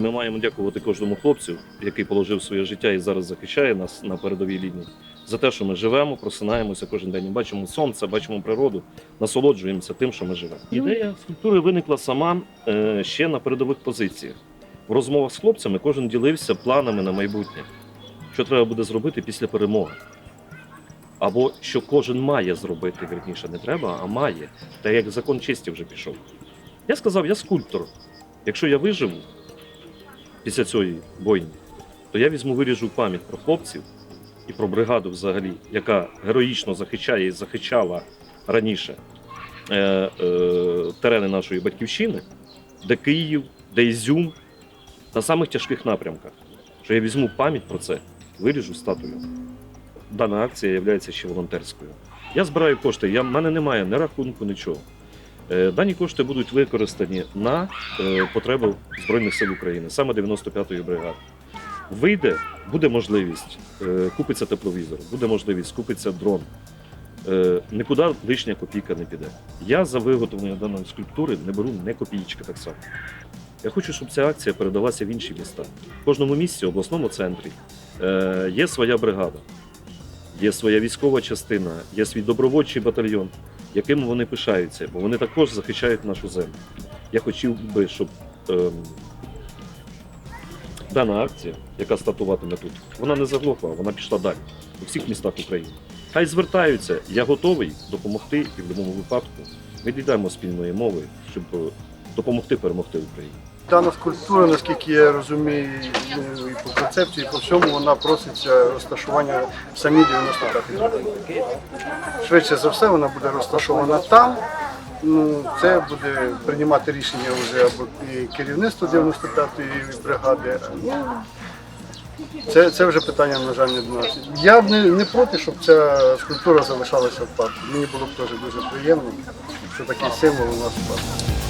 Ми маємо дякувати кожному хлопцю, який положив своє життя і зараз захищає нас на передовій лінії, за те, що ми живемо, просинаємося кожен день, бачимо сонце, бачимо природу, насолоджуємося тим, що ми живемо. Ідея скульптури виникла сама е, ще на передових позиціях. В розмовах з хлопцями кожен ділився планами на майбутнє, що треба буде зробити після перемоги. Або що кожен має зробити, верніше, не треба, а має. Та як закон честі вже пішов. Я сказав, я скульптор. Якщо я виживу після цієї бойні, то я візьму виріжу пам'ять про хлопців і про бригаду взагалі, яка героїчно захищає і захищала раніше е, е, терени нашої батьківщини, де Київ, де Ізюм, на самих тяжких напрямках. Що я візьму пам'ять про це, виріжу статую. Дана акція є ще волонтерською. Я збираю кошти, я, в мене немає ні рахунку, нічого. Е, Дані кошти будуть використані на е, потреби Збройних сил України, саме 95-ї бригади. Вийде, буде можливість, е, купиться тепловізор, буде можливість, купиться дрон. Нікуди лишня копійка не піде. Я за виготовлення даної скульптури не беру не копійки так само. Я хочу, щоб ця акція передалася в інші міста. В кожному місті, обласному центрі є своя бригада, є своя військова частина, є свій добровольчий батальйон, яким вони пишаються, бо вони також захищають нашу землю. Я хотів би, щоб ем, дана акція, яка стартуватиме тут, вона не заглохла, вона пішла далі у всіх містах України. Хай звертаються, я готовий допомогти і в будь-якому випадку ми дійдемо спільної мови, щоб е, допомогти перемогти Україні. Дана скульптура, наскільки я розумію, і по концепції, і по всьому, вона проситься розташування в самій 95-й. Швидше за все, вона буде розташована там. Ну, це буде приймати рішення вже або і керівництво 95-ї бригади. Ну, це, це вже питання, на жаль, не до нас. Я б не, не проти, щоб ця скульптура залишалася в парку. Мені було б теж дуже приємно, що такий символ у нас в парку.